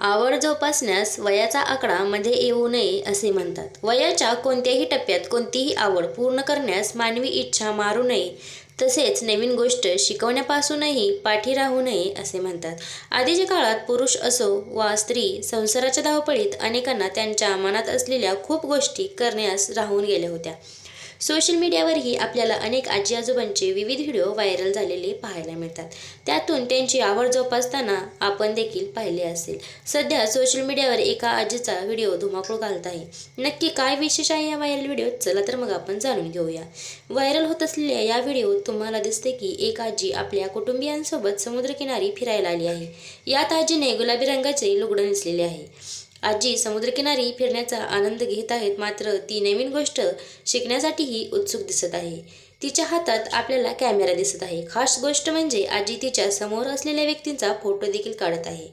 आवड जोपासण्यास वयाचा आकडा मध्ये येऊ नये असे म्हणतात. वयाच्या कोणत्याही टप्प्यात कोणतीही आवड पूर्ण करण्यास मानवी इच्छा मारू नये. तसेच नवीन गोष्ट शिकवण्यापासूनही पाठी राहू नये असे म्हणतात. आधीच्या काळात पुरुष असो वा स्त्री संसाराच्या धावपळीत अनेकांना त्यांच्या मनात असलेल्या खूप गोष्टी करण्यास राहून गेल्या होत्या. सोशल मीडियावरही आपल्याला अनेक आजी आजोबांचे विविध व्हिडिओ व्हायरल झालेले पाहायला मिळतात. त्यातून त्यांची आवड जोपासताना आपण देखील पाहिले असेल. सध्या सोशल मीडियावर एका आजीचा व्हिडिओ धुमाकूळ घालत आहे. नक्की काय विशेष आहे या व्हायरल व्हिडिओत? चला तर मग आपण जाणून घेऊया. व्हायरल होत असलेल्या या व्हिडिओत तुम्हाला दिसते की एक आजी आपल्या कुटुंबियांसोबत समुद्रकिनारी फिरायला आली आहे. यात आजीने गुलाबी रंगाचे लुगडं नेसलेले आहे. आजी समुद्रकिनारी फिरण्याचा आनंद घेत आहेत मात्र ती नवीन गोष्ट शिकण्यासाठीही उत्सुक दिसत आहे. तिच्या हातात आपल्याला कॅमेरा दिसत आहे. खास गोष्ट म्हणजे आजी तिच्या समोर असलेल्या व्यक्तींचा फोटो देखील काढत आहे.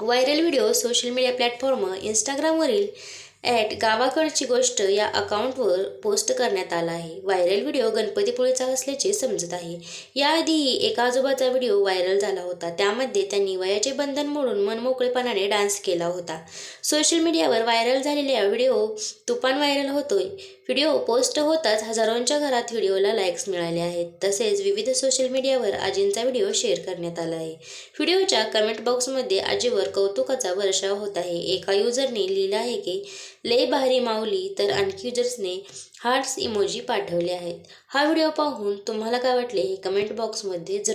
Viral video social media platform इंस्टाग्रामवरील at गावाकडची गोष्ट या अकाउंटवर पोस्ट करण्यात आला आहे. व्हायरल व्हिडिओ गणपतीपुळेचा असल्याचे समजत आहे. याआधीही एका आजोबाचा व्हिडिओ व्हायरल झाला होता. त्यामध्ये त्यांनी वयाचे बंधन मोडून मनमोकळेपणाने डान्स केला होता. सोशल मीडियावर व्हायरल झालेला व्हिडिओ तुफान व्हायरल होतोय. व्हिडिओ पोस्ट होताच हजारोंच्या घरात व्हिडिओला लाईक्स मिळाले आहेत. तसेच विविध सोशल मीडियावर आजींचा व्हिडिओ शेअर करण्यात आला आहे. व्हिडिओच्या कमेंट बॉक्समध्ये आजीवर कौतुकाचा वर्षाव होत आहे. एका युजरने लिहिलं आहे की लय भारी माऊली तर आणखी युजर्सने हार्ट्स इमोजी पाठवले आहेत. हा व्हिडिओ पाहून तुम्हाला काय वाटले हे कमेंट बॉक्समध्ये जरूर